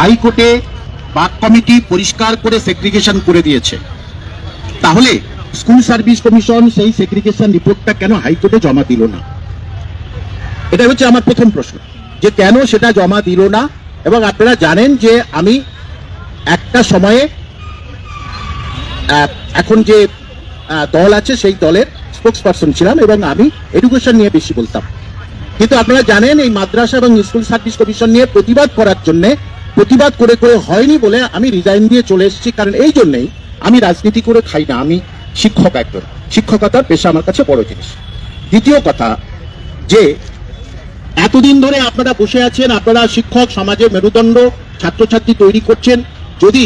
হাইকোর্টে বাক কমিটি পরিষ্কার করে সেগ্রিগেশন করে দিয়েছে। তাহলে স্কুল সার্ভিস কমিশন সেই সেগ্রিগেশন রিপোর্টটা কেন হাইকোর্টে জমা দিল না? এটা হচ্ছে আমার প্রথম প্রশ্ন, যে কেন সেটা জমা দিল না? এবং আপনারা জানেন যে আমি একটা সময়ে এখন যে দল আছে সেই দলের স্পোক্স পার্সন ছিলাম এবং আমি এডুকেশন নিয়ে বেশি বলতাম। কিন্তু আপনারা জানেন এই মাদ্রাসা এবং স্কুল সার্ভিস কমিশন নিয়ে প্রতিবাদ করার জন্য প্রতিবাদ করে করে হয়নি বলে আমি রিজাইন দিয়ে চলে এসেছি, কারণ এই জন্যেই আমি রাজনীতি করে খাই না। আমি শিক্ষক একজন। শিক্ষকতার পেশা আমার কাছে বড় জিনিস। দ্বিতীয় কথা, যে এতদিন ধরে আপনারা বসে আছেন, আপনারা শিক্ষক সমাজে মেরুদণ্ড ছাত্রছাত্রী তৈরি করছেন, যদি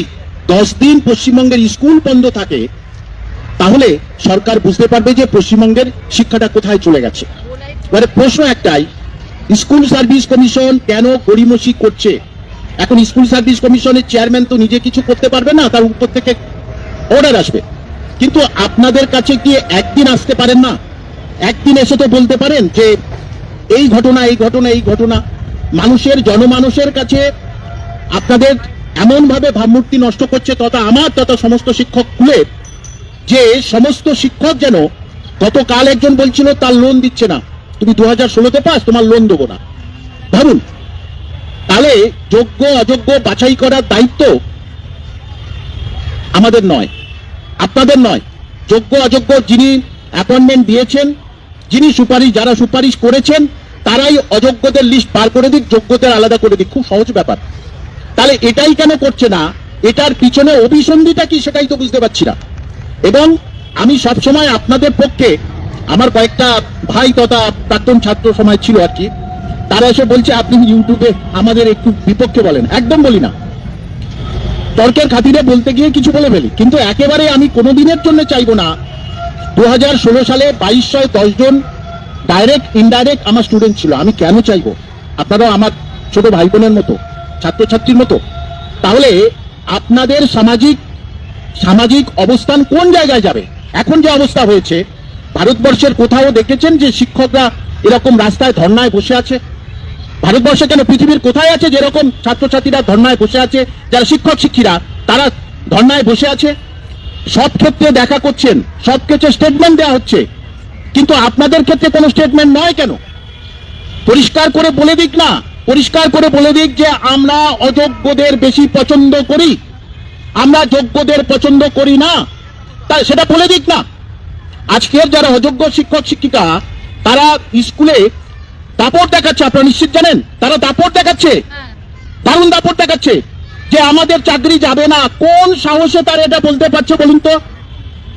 দশ দিন পশ্চিমবঙ্গের স্কুল বন্ধ থাকে, তাহলে সরকার বুঝতে পারবে যে পশ্চিমবঙ্গের শিক্ষাটা কোথায় চলে গেছে। এবারে প্রশ্ন একটাই, স্কুল সার্ভিস কমিশন কেন গড়িমসি করছে? এখন স্কুল সার্ভিস কমিশনের চেয়ারম্যান তো নিজে কিছু করতে পারবে না, তার উপর থেকে অর্ডার আসবে। কিন্তু আপনাদের কাছে কি একদিন আসতে পারেন না। একদিন এসে তো বলতে পারেন যে, এই ঘটনা এই ঘটনা এই ঘটনা। মানুষের, জনমানুষের কাছে আপনাদের এমন ভাবে ভাবমূর্তি নষ্ট করছে তথা আমার তথা সমস্ত শিক্ষক কুলের যে সমস্ত শিক্ষক যেন গতকাল একজন বলছিল, তার লোন দিচ্ছে না। তুমি দু হাজার ষোলোতে পাস তোমার লোন দেবো না। ভাবুন তাহলে যোগ্য, অযোগ্য বাছাই করার দায়িত্ব আমাদের নয়, আপনাদের নয়। যোগ্য, অযোগ্য যিনি অ্যাপয়েন্টমেন্ট দিয়েছেন, যিনি সুপারিশ, যারা সুপারিশ করেছেন, তারাই অযোগ্যদের লিস্ট বার করে দিক, যোগ্যদের আলাদা করে দিক। খুব সহজ ব্যাপার। তাহলে এটাই কেন করছে না? এটার পিছনে অভিসন্ধিটা কি সেটাই তো বুঝতে পারছি না। এবং আমি সবসময় আপনাদের পক্ষে আমার কয়েকটা ভাই তথা প্রাক্তন ছাত্র সময় ছিল আর কি তারা এসে বলছে, আপনি ইউটিউবে আমাদের একটু বিপক্ষে বলেন। একদম বলি না। তর্কের খাতিরে বলতে গিয়ে কিছু বলে ফেলি। কিন্তু একেবারে আমি কোনো দিনের জন্য চাইব না। দু হাজার ষোলো সালে বাইশশো জন ডাইরেক্ট ইনডাইরেক্ট আমার স্টুডেন্ট ছিল। আমি কেন চাইব? আপনারাও আমার ছোট ভাই বোনের মতো, ছাত্রছাত্রীর মতো। তাহলে আপনাদের সামাজিক সামাজিক অবস্থান কোন জায়গায় যাবে? এখন যে অবস্থা হয়েছে, ভারতবর্ষের কোথাও দেখেছেন যে শিক্ষকরা এরকম রাস্তায় ধর্নায় বসে আছে? ভারতবর্ষে কেন পৃথিবীর কোথায় আছে যেরকম ছাত্রছাত্রীরা ধর্নায় বসে আছে, যারা শিক্ষক শিক্ষিরা, তারা ধর্নায় বসে আছে? সব ক্ষেত্রে দেখা করছেন, সব ক্ষেত্রে স্টেটমেন্ট দেওয়া হচ্ছে। কিন্তু আপনাদের ক্ষেত্রে কোনো স্টেটমেন্ট নয় কেন? পরিষ্কার করে বলে দিক না। পরিষ্কার করে বলে দিক যে আমরা অযোগ্যদের বেশি পছন্দ করি। আমরা যোগ্যদের পছন্দ করি না। তা সেটা বলে দিক না। আজকের যারা অযোগ্য শিক্ষক শিক্ষিকা, তারা স্কুলে দাপট দেখাচ্ছে আপনারা নিশ্চিত জানেন? তারা দাপট দেখাচ্ছে। দারুণ দাপট দেখাচ্ছে যে আমাদের চাকরি যাবে না। কোন সাহসে তারা এটা বলতে পারছে বলুন তো?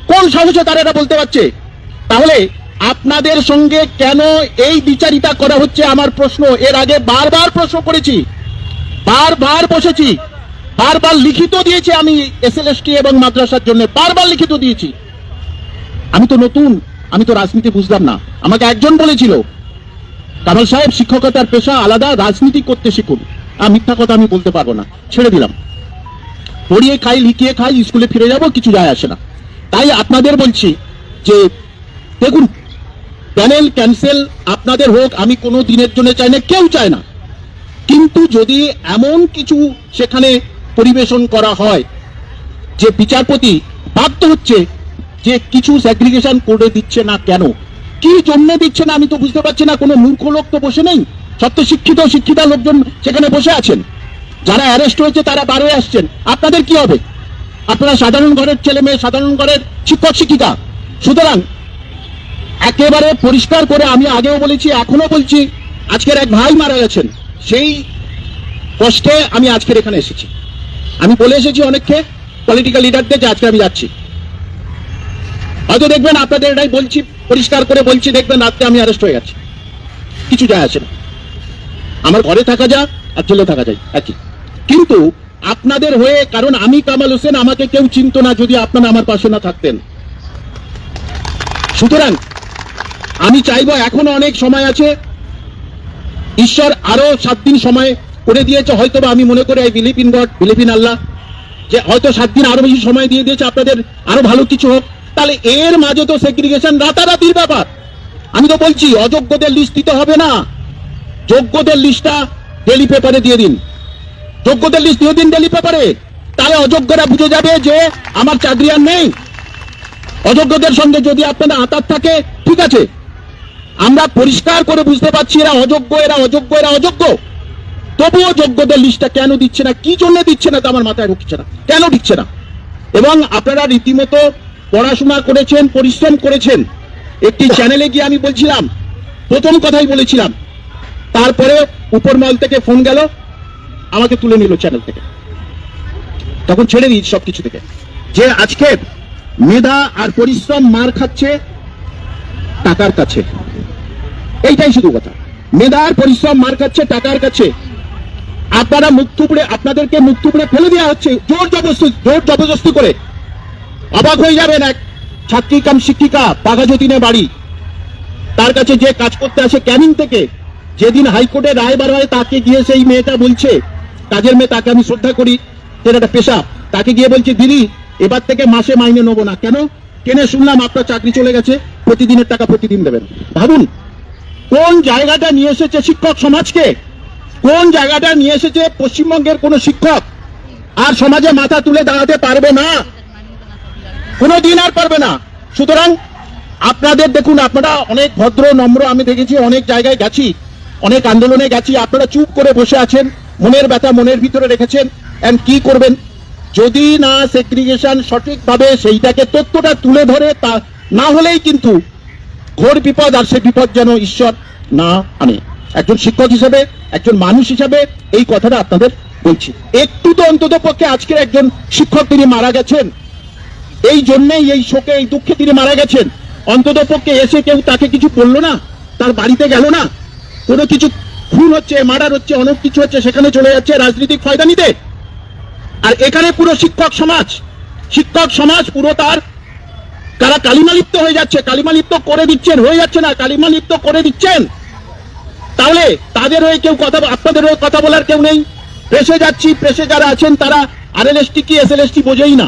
কোন সাহসে তারা এটা বলতে পারছে? তাহলে আপনাদের সঙ্গে কেন এই বিচারিতা করা হচ্ছে আমার প্রশ্ন? এর আগে বারবার প্রশ্ন করেছি। বারবার বসেছি। বারবার লিখিত দিয়েছি আমি এসএলএসটি এবং মাদ্রাসার জন্য। বারবার লিখিত দিয়েছি। আমি তো নতুন আমি তো রাজনীতি বুঝলাম না। আমাকে একজন বলেছিল কামাল সাহেব শিক্ষকতার পেশা আলাদা, রাজনীতি করতে শিখুন। আর মিথ্যা কথা আমি বলতে পারব না। ছেড়ে দিলাম। পড়িয়ে খাই, লিখিয়ে খাই, স্কুলে ফিরে যাব, কিছু যায় আসে না। তাই আপনাদের বলছি যে, দেখুন, প্যানেল ক্যান্সেল আপনাদের হোক, আমি কোনো দিনের জন্য চাই না, কেউ চায় না। কিন্তু যদি এমন কিছু সেখানে পরিবেশন করা হয়, যে বিচারপতি বাধ্য হচ্ছে যে কিছু স্যাগ্রিগেশন করে দিচ্ছে না কেন কি জন্য দিচ্ছে না, আমি তো বুঝতে পারছি না, কোনো মূর্খ লোক তো বসে নেই। সব তো শিক্ষিত, শিক্ষিতা লোকজন সেখানে বসে আছেন। যারা অ্যারেস্ট হয়েছে, তারা বার আসছেন। আপনাদের কি হবে? আপনারা সাধারণ ঘরের ছেলে মেয়ে, সাধারণ ঘরের শিক্ষক, শিক্ষিকা। সুতরাং, একেবারে পরিষ্কার করে আমি আগেও বলেছি, এখনও বলছি, আজকের এক ভাই মারা গেছেন। সেই কষ্টে আমি আজকের এখানে এসেছি। আমি বলে এসেছি অনেককে পলিটিক্যাল লিডারদের যে আজকে আমি যাচ্ছি। হয়তো দেখবেন আপনাদের এটাই বলছি, পরিষ্কার করে বলছি, দেখবেন রাত্রে আমি অ্যারেস্ট হয়ে গেছি। কিছু যায় আসে না। আমার ঘরে থাকা যা আর জেলে থাকা যায় একই। কিন্তু আপনাদের হয়ে, কারণ আমি কামাল হোসেন, আমাকে কেউ চিনতো না যদি আপনারা আমার পাশে না থাকতেন। সুতরাং আমি চাইব এখনও অনেক সময় আছে। ঈশ্বর আরও সাত দিন সময় করে দিয়েছে হয়তো আমি মনে করি I believe in God believe in Allah, যে হয়তো সাত দিন আরও বেশি সময় দিয়ে দিয়েছে, আপনাদের আরও ভালো কিছু হোক। তাহলে এর মাঝে তো সেগ্রিগেশন রাতারাতির ব্যাপার। আমি তো বলছি, অযোগ্যদের লিস্ট দিতে হবে না। যোগ্যদের লিস্টটা ডেলি পেপারে দিয়ে দিন। যোগ্যদের লিস্ট দিয়ে দিন ডেলি পেপারে তাহলে অযোগ্যরা বুঝে যাবে যে আমার চাকরি আর নেই। অযোগ্যদের সঙ্গে যদি আপনাদের আতার থাকে, ঠিক আছে। আমরা পরিষ্কার করে বুঝতে পারছি, এরা অযোগ্য এরা অযোগ্য এরা অযোগ্য। তবুও যোগ্যদের লিস্টটা কেন দিচ্ছে না? কি জন্য দিচ্ছে না তা আমার মাথায় ঢুকছে না। কেন দিচ্ছে না? এবং আপনারা রীতিমতো পড়াশোনা করেছেন, পরিশ্রম করেছেন। একটি চ্যানেলে গিয়ে আমি বলছিলাম, প্রথম কথাই বলেছিলাম তারপরে উপরমহল থেকে ফোন গেল, আমাকে তুলে নিল চ্যানেল থেকে। তখন ছেড়ে দিই সব কিছু থেকে। যে আজকে মেধা আর পরিশ্রম মার খাচ্ছে, টাকার কাছে। এইটাই শুধু কথা। মেধা আর পরিশ্রম মার খাচ্ছে, টাকার কাছে। আপনারা মুখ থুবড়ে, আপনাদেরকে মুখ থুবড়ে ফেলে দেওয়া হচ্ছে, জোর জবরদস্তি জোর জবরদস্তি করে। অবাক হয়ে যাবেন এক ছাত্রী কাম শিক্ষিকা বাঘাযতীনের বাড়ি। তার কাছে যে কাজ করতে আসে ক্যানিং থেকে, যেদিন হাইকোর্টে রায় বার হয় তাকে গিয়ে সেই মেয়েটা বলছে, কাজের মেয়ে, তাকে আমি শ্রদ্ধা করি সেটা একটা পেশা তাকে গিয়ে বলছে, দিদি, এবার থেকে মাসে মাইনে নেব না। কেন? কেনে শুনলাম আপনার চাকরি চলে গেছে, প্রতিদিনের টাকা প্রতিদিন দেবেন। ভাবুন, কোন জায়গাটা নিয়ে এসেছে শিক্ষক সমাজকে? কোন জায়গাটা নিয়ে এসেছে পশ্চিমবঙ্গের কোন শিক্ষক? আর সমাজে মাথা তুলে দাঁড়াতে পারবে না? কোনো দিন আর পারবে না। সুতরাং আপনাদের দেখুন, আপনারা অনেক ভদ্র, নম্র, আমি দেখেছি অনেক জায়গায় গেছি, অনেক আন্দোলনে গেছি। আপনারা চুপ করে বসে আছেন, মনের ব্যথা মনের ভিতরে রেখেছেন অ্যান্ড কি করবেন? যদি না সেগ্রিগেশন সঠিকভাবে সেইটাকে তথ্যটা তুলে ধরে, তা না হলেই কিন্তু ঘোর বিপদ আর সে বিপদ যেন ঈশ্বর না আনে। একজন শিক্ষক হিসেবে, একজন মানুষ হিসেবে এই কথাটা আপনাদের বলছি। একটু তো অন্তত পক্ষে আজকের একজন শিক্ষক তিনি মারা গেছেন। এই জন্যেই এই শোকে, এই দুঃখে তিনি মারা গেছেন। অন্তত পক্ষে এসে কেউ তাকে কিছু বলল না? তার বাড়িতে গেল না? কোনো কিছু খুন হচ্ছে, মার্ডার হচ্ছে, অনেক কিছু হচ্ছে, সেখানে চলে যাচ্ছে, রাজনৈতিক ফায়দা নিতে। আর এখানে পুরো শিক্ষক সমাজ শিক্ষক সমাজ পুরো তার তারা কালিমালিপ্ত হয়ে যাচ্ছে কালিমালিপ্ত করে দিচ্ছেন, হয়ে যাচ্ছে না কালিমালিপ্ত করে দিচ্ছেন। তাহলে তাদের হয়ে কেউ কথা আপনাদের হয়ে কথা বলার কেউ নেই। প্রেসে যাচ্ছি, প্রেসে যারা আছেন তারা আর এল এস টি কি, এস এল এস টি বোঝেই না।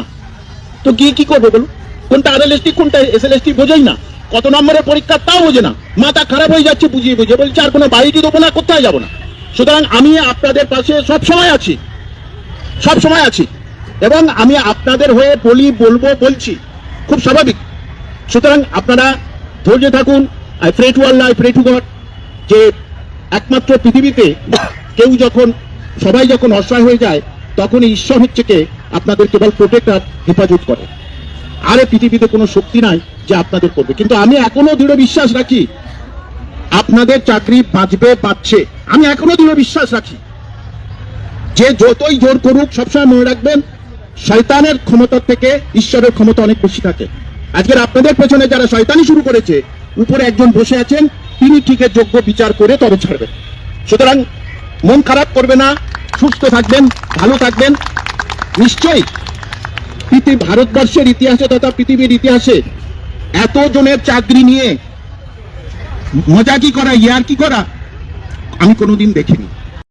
তো গিয়ে কি করবে বলুন? কোনটা আর এল কোনটা এস এল বোঝেই না। কত নম্বরের পরীক্ষা তাও বোঝে না। মাথা খারাপ হয়ে যাচ্ছে, বুঝিয়ে বুঝিয়ে। বলছে, আর কোনো বাড়িটি দেবো না, কোথায় যাব না? সুতরাং আমি আপনাদের পাশে সব সময় আছি। সব সময় আছি। এবং আমি আপনাদের হয়ে বলি, বলব, বলছি। খুব স্বাভাবিক। সুতরাং আপনারা ধৈর্য থাকুন। I pray to Allah I pray to God যে একমাত্র পৃথিবীতে কেউ যখন, সবাই যখন অসহায় হয়ে যায়, তখন ঈশ্বর হচ্ছে কে? আপনাদের কেবল প্রোটেক্ট আর হেফাজত করে। আর পৃথিবীতে কোনো শক্তি নাই যে আপনাদের করবে। কিন্তু আমি এখনও দৃঢ় বিশ্বাস রাখি, আপনাদের চাকরি বাঁচবে, বাঁচছে। আমি এখনও দৃঢ় বিশ্বাস রাখি। যে যতই জোর করুক, সবসময় মনে রাখবেন, শয়তানের ক্ষমতার থেকে ঈশ্বরের ক্ষমতা অনেক বেশি থাকে। আজকের আপনাদের পেছনে যারা শয়তানি শুরু করেছে, উপরে একজন বসে আছেন, তিনি ঠিকের যোগ্য বিচার করে তবে ছাড়বেন। সুতরাং মন খারাপ করবে না, সুস্থ থাকবেন, ভালো থাকবেন নিশ্চয়ই। পৃথিবী ভারতবর্ষের ইতিহাসে তথা পৃথিবীর ইতিহাসে এত জনের চাকরি নিয়ে মজা কি করা, ইয়ার কি করা, আমি কোনোদিন দেখিনি।